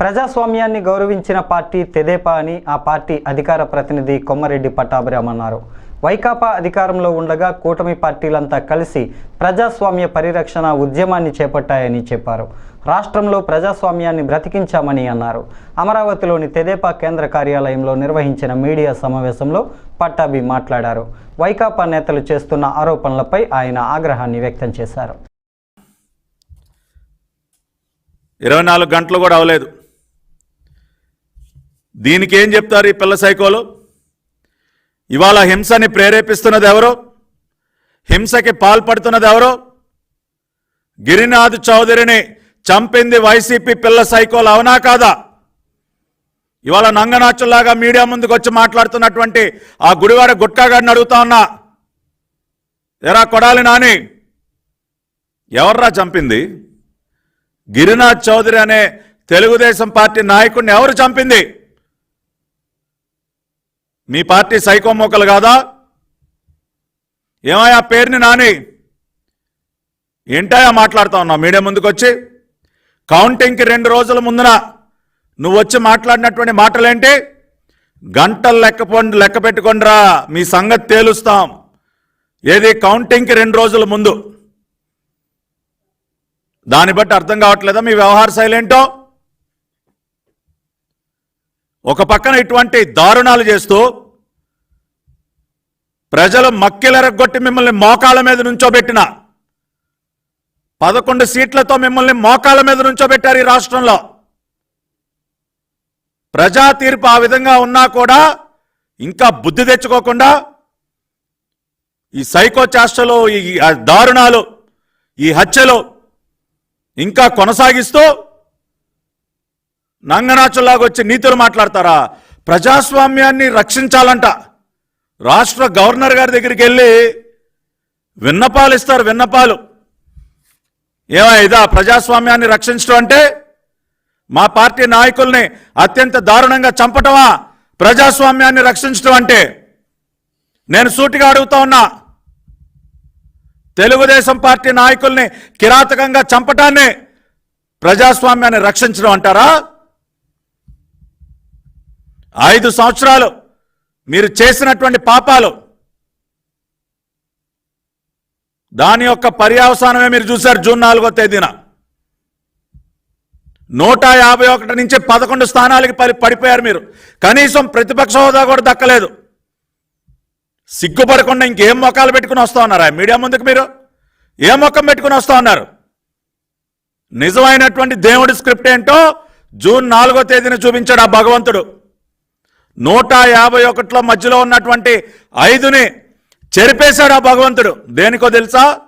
ప్రజాస్వామ్యాన్ని గౌరవించిన పార్టీ తెదేపా అని ఆ పార్టీ అధికార ప్రతినిధి కొమ్మరెడ్డి పట్టాభిరామ్ అన్నారు వైకాపా అధికారంలో ఉండగా కూటమి పార్టీలంతా కలిసి ప్రజాస్వామ్య పరిరక్షణ ఉద్యమాన్ని చేపట్టాయని చెప్పారు. రాష్ట్రంలో ప్రజాస్వామ్యాన్ని బ్రతికించామని అన్నారు. అమరావతిలోని తెదేపా కేంద్ర కార్యాలయంలో నిర్వహించిన మీడియా సమావేశంలో పట్టాభి మాట్లాడారు. వైకాపా నేతలు చేస్తున్న ఆరోపణలపై ఆయన ఆగ్రహాన్ని వ్యక్తం చేశారు. ఇరవై నాలుగు గంటలు కూడా అవలేదు దీనికి ఏం చెప్తారు ఈ పిల్ల సైకోలు? ఇవాళ హింసని ప్రేరేపిస్తున్నది ఎవరో? హింసకి పాల్పడుతున్నది ఎవరో? గిరినాథ్ చౌదరిని చంపింది వైసీపీ పిల్ల సైకోలు అవునా కాదా? ఇవాళ నంగనాచుల్లాగా మీడియా ముందుకు వచ్చి మాట్లాడుతున్నటువంటి ఆ గుడివాడ గుట్కాగాడిని అడుగుతా ఉన్నా. ఎరా కొడాలి నాని ఎవర్రా చంపింది? గిరినాథ్ చౌదరి అనే తెలుగుదేశం పార్టీ నాయకుడిని ఎవరు చంపింది? మీ పార్టీ సైకో మోకలు కాదా? ఏమయ్యా పేరుని నాని? ఏంటాయా మాట్లాడుతా ఉన్నావు? మీడియా ముందుకు వచ్చి కౌంటింగ్కి రెండు రోజుల ముందున నువ్వు వచ్చి మాట్లాడినటువంటి మాటలేంటి? గంటలు లెక్క లెక్క పెట్టుకోండిరా మీ సంగతి తేలుస్తాం. ఏది కౌంటింగ్కి రెండు రోజుల ముందు? దాన్ని బట్టి అర్థం కావట్లేదా మీ వ్యవహార శైలి ఏంటో? ఒక పక్కన ఇటువంటి దారుణాలు చేస్తూ ప్రజలు మక్కిలరగొట్టి మిమ్మల్ని మోకాళ్ళ మీద నుంచోబెట్టిన పదకొండు సీట్లతో మిమ్మల్ని మోకాళ్ళ మీద నుంచోబెట్టారు ఈ రాష్ట్రంలో. ప్రజా తీర్పు ఆ విధంగా ఉన్నా కూడా ఇంకా బుద్ధి తెచ్చుకోకుండా ఈ సైకో చేష్టలు ఈ దారుణాలు ఈ హత్యలు ఇంకా కొనసాగిస్తూ నంగనాచులాగా వచ్చి నీతులు మాట్లాడతారా? ప్రజాస్వామ్యాన్ని రక్షించాలంట. రాష్ట్ర గవర్నర్ గారి దగ్గరికి వెళ్ళి విన్నపాలు ఇస్తారు విన్నపాలు. ఏమైదా ఇదా ప్రజాస్వామ్యాన్ని రక్షించడం అంటే? మా పార్టీ నాయకుల్ని అత్యంత దారుణంగా చంపటమా? ప్రజాస్వామ్యాన్ని రక్షించడం అంటే? నేను సూటిగా అడుగుతా ఉన్నా. తెలుగుదేశం పార్టీ నాయకుల్ని కిరాతకంగా చంపటాన్ని ప్రజాస్వామ్యాన్ని రక్షించడం అంటారా? ఐదు సంవత్సరాలు మీరు చేసినటువంటి పాపాలు. దాని యొక్క పర్యావసానమే మీరు చూశారు జూన్ నాలుగో తేదీన. నూట యాభై ఒకటి నుంచి పదకొండు స్థానాలకి పడిపోయారు మీరు. కనీసం ప్రతిపక్ష హోదా కూడా దక్కలేదు. సిగ్గుపడకుండా ఇంకేం మొక్కలు పెట్టుకుని వస్తూ ఉన్నారా? మీడియా ముందుకు మీరు? ఏ మొక్కం పెట్టుకుని వస్తా ఉన్నారు? నిజమైనటువంటి దేవుడి స్క్రిప్ట్ ఏంటో జూన్ నాలుగో తేదీన చూపించాడు ఆ భగవంతుడు. నూట యాభై ఒకటిలో మధ్యలో ఉన్నటువంటి ఐదుని చెరిపేశాడు ఆ భగవంతుడు. దేనికో తెలుసా?